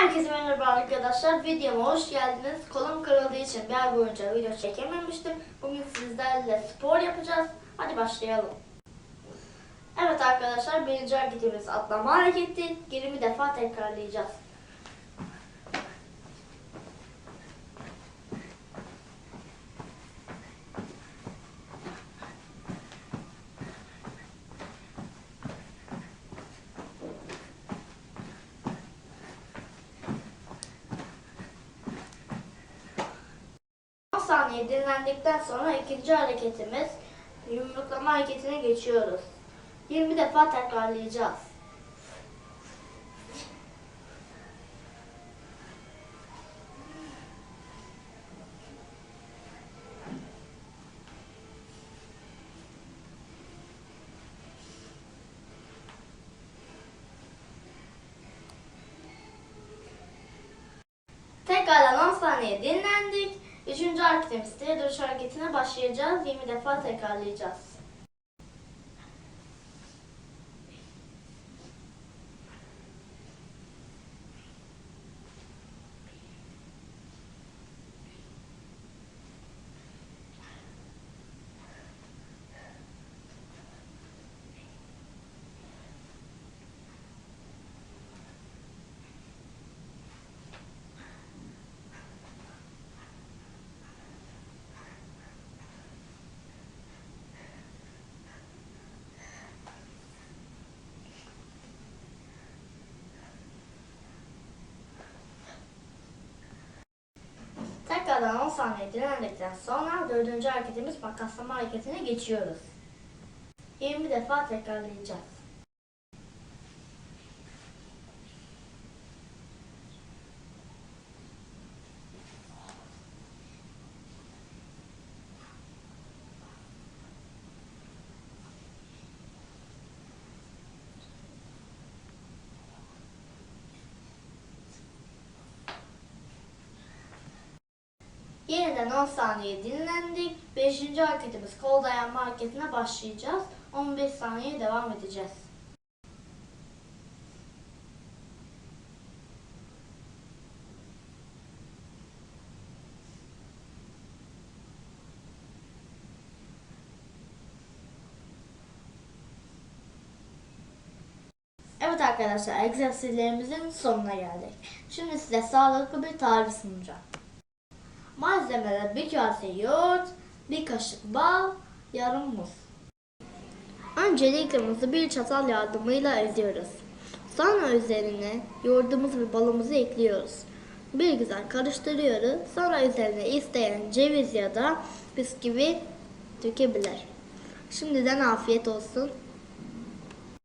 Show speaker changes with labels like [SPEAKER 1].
[SPEAKER 1] Herkese merhaba arkadaşlar. Videoma hoş geldiniz. Kolum kırıldığı için bir ay boyunca video çekememiştim. Bugün sizlerle spor yapacağız. Hadi başlayalım. Evet arkadaşlar birinci hareketimiz atlama hareketi. 20 defa tekrarlayacağız. Saniye dinlendikten sonra ikinci hareketimiz yumruklama hareketine geçiyoruz. 20 defa tekrarlayacağız. Tekrardan 10 saniye dinlendik. Hareketimiz diye duruş hareketine başlayacağız. 20 defa tekrarlayacağız. Tekrardan 10 saniye dinlendikten sonra dördüncü hareketimiz makaslama hareketine geçiyoruz. 20 defa tekrarlayacağız. Yeniden 10 saniye dinlendik. 5. hareketimiz kol dayanma hareketine başlayacağız. 15 saniye devam edeceğiz. Evet arkadaşlar egzersizlerimizin sonuna geldik. Şimdi size sağlıklı bir tarif sunacağım. Malzemeler bir kase yoğurt, bir kaşık bal, yarım muz. Öncelikle muzu bir çatal yardımıyla eziyoruz. Sonra üzerine yoğurdumuzu ve balımızı ekliyoruz. Bir güzel karıştırıyoruz. Sonra üzerine isteyen ceviz ya da bisküvi dökebilir. Şimdiden afiyet olsun.